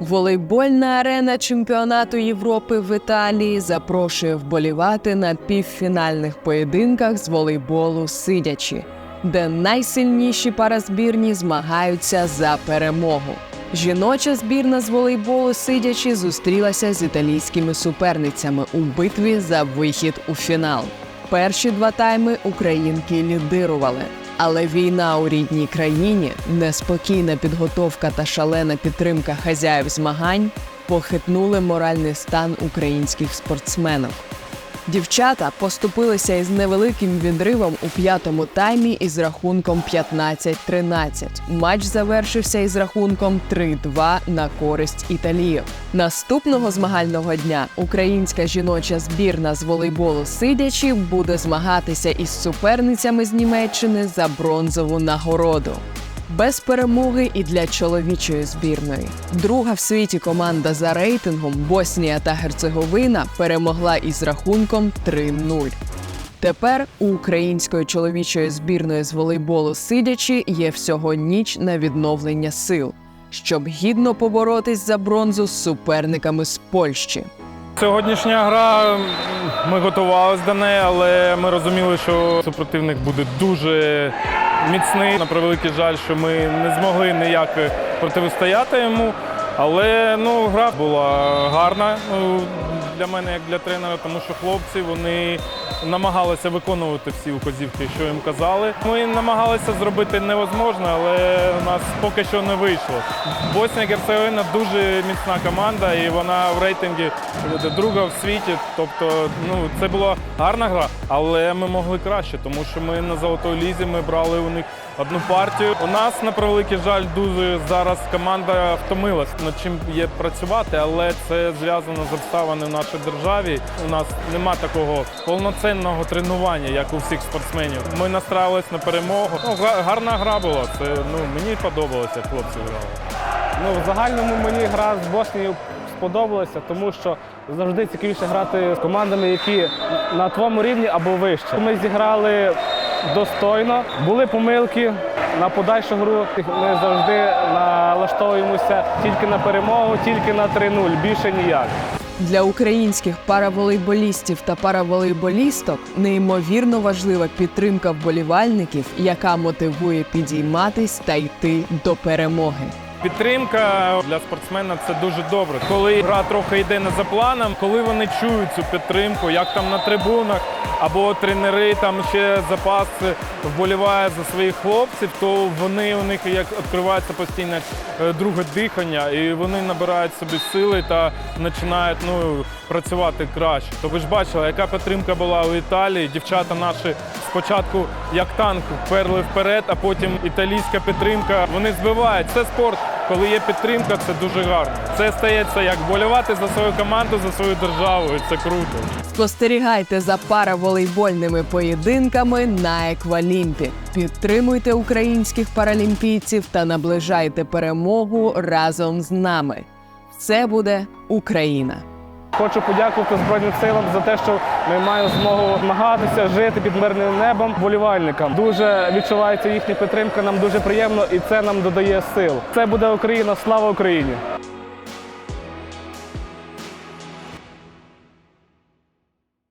Волейбольна арена чемпіонату Європи в Італії запрошує вболівати на півфінальних поєдинках з волейболу сидячи, де найсильніші паразбірні змагаються за перемогу. Жіноча збірна з волейболу сидячи зустрілася з італійськими суперницями у битві за вихід у фінал. Перші два тайми українки лідирували. Але війна у рідній країні, неспокійна підготовка та шалена підтримка хазяїв змагань похитнули моральний стан українських спортсменок. Дівчата поступилися із невеликим відривом у п'ятому таймі із рахунком 15-13. Матч завершився із рахунком 3-2 на користь італіїв. Наступного змагального дня українська жіноча збірна з волейболу сидячі буде змагатися із суперницями з Німеччини за бронзову нагороду. Без перемоги і для чоловічої збірної. Друга в світі команда за рейтингом Боснія та Герцеговина перемогла із рахунком 3-0. Тепер у української чоловічої збірної з волейболу сидячи є всього ніч на відновлення сил, щоб гідно поборотись за бронзу з суперниками з Польщі. Сьогоднішня гра ми готувалися до неї, але ми розуміли, що супротивник буде дуже міцний. На превеликий жаль, що ми не змогли ніяк протистояти йому. Але ну, гра була гарна ну, для мене, як для тренера, тому що хлопці вони намагалися виконувати всі указівки, що їм казали. Ми намагалися зробити невозможне, але у нас поки що не вийшло. Боснія Герцеговина дуже міцна команда, і вона в рейтингі друга в світі. Тобто, ну це була гарна гра, але ми могли краще, тому що ми на золотій лізі ми брали у них одну партію. У нас на превеликий жаль дуже зараз команда втомилась над чим є працювати, але це зв'язано з обставинами в нашій державі. У нас нема такого повноцінного тренування, як у всіх спортсменів. Ми настраювалися на перемогу. Ну, гарна гра була. Це ну мені подобалося, хлопці грали. Ну, в загальному мені гра з Боснією сподобалася, тому що завжди цікавіше грати з командами, які на твоєму рівні або вище. Ми зіграли достойно, були помилки на подальшу гру. Ми завжди налаштовуємося тільки на перемогу, тільки на 3-0, більше ніяк. Для українських параволейболістів та параволейболісток неймовірно важлива підтримка вболівальників, яка мотивує підійматись та йти до перемоги. Підтримка для спортсмена це дуже добре. Коли гра трохи йде не за планом, коли вони чують цю підтримку, як там на трибунах, або тренери там ще запас вболіває за своїх хлопців, то вони у них як відкривається постійно е, друге дихання, і вони набирають собі сили та починають ну, працювати краще. То ви ж бачили, яка підтримка була у Італії. Дівчата наші спочатку як танк перли вперед, а потім італійська підтримка. Вони збивають. Це спорт. Коли є підтримка, це дуже гарно. Це стається як болювати за свою команду, за свою державу. І це круто. Спостерігайте за параволейбольними поєдинками на Еквалімпі. Підтримуйте українських паралімпійців та наближайте перемогу разом з нами. Все буде Україна! Хочу подякувати Збройним силам за те, що ми маємо змогу змагатися, жити під мирним небом болівальникам. Дуже відчувається їхня підтримка, нам дуже приємно і це нам додає сил. Це буде Україна, слава Україні!